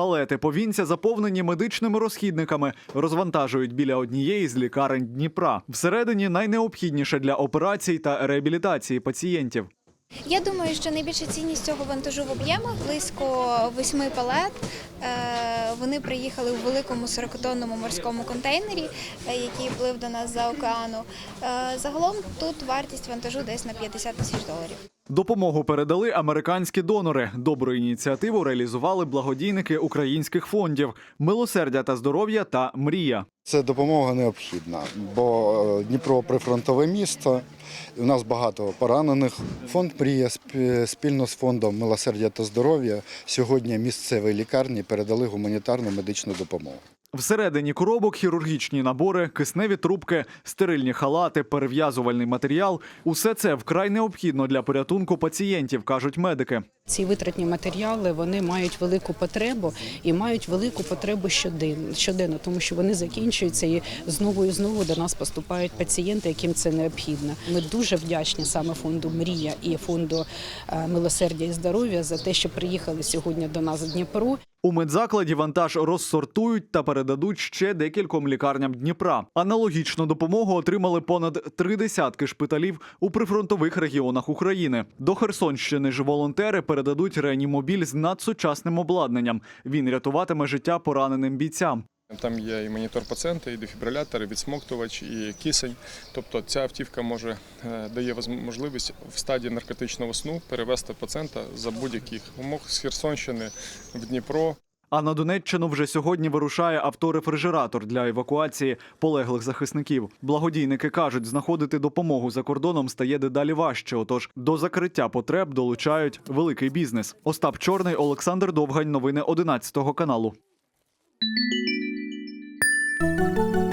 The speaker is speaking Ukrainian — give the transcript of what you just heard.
Палети повінця заповнені медичними розхідниками, розвантажують біля однієї з лікарень Дніпра. Всередині найнеобхідніше для операцій та реабілітації пацієнтів. Я думаю, що найбільша цінність цього вантажу в об'ємах близько восьми палет. Вони приїхали у великому 40-тонному морському контейнері, е, який плив до нас за океану. Е, Загалом тут вартість вантажу десь на 50 тисяч доларів. Допомогу передали американські донори. Добру ініціативу реалізували благодійники українських фондів Милосердя та здоров'я та Мрія. Це допомога необхідна, бо е, Дніпро прифронтове місто. У нас багато поранених. Фонд Прія спільно з фондом Милосердя та здоров'я сьогодні місцевій лікарні передали гуманітарну медичну допомогу. Всередині коробок хірургічні набори, кисневі трубки, стерильні халати, перев'язувальний матеріал усе це вкрай необхідно для порятунку пацієнтів, кажуть медики. Ці витратні матеріали вони мають велику потребу і мають велику потребу щоденно, тому що вони закінчуються і знову і знову до нас поступають пацієнти, яким це необхідно. Ми дуже вдячні саме фонду Мрія і фонду е, милосердя і здоров'я за те, що приїхали сьогодні до нас в Дніпро. У медзакладі вантаж розсортують та передадуть ще декільком лікарням Дніпра. Аналогічну допомогу отримали понад три десятки шпиталів у прифронтових регіонах України. До Херсонщини ж волонтери передадуть реанімобіль з надсучасним обладнанням. Він рятуватиме життя пораненим бійцям. Там є і монітор пацієнта, і дефібрилятор, і відсмоктувач, і кисень. Тобто ця автівка може е, дає можливість в стадії наркотичного сну перевести пацієнта за будь-яких умов з Херсонщини в Дніпро. А на Донеччину вже сьогодні вирушає авторефрижератор для евакуації полеглих захисників. Благодійники кажуть, знаходити допомогу за кордоном стає дедалі важче. Отож до закриття потреб долучають великий бізнес. Остап Чорний, Олександр Довгань. Новини 11 каналу. Música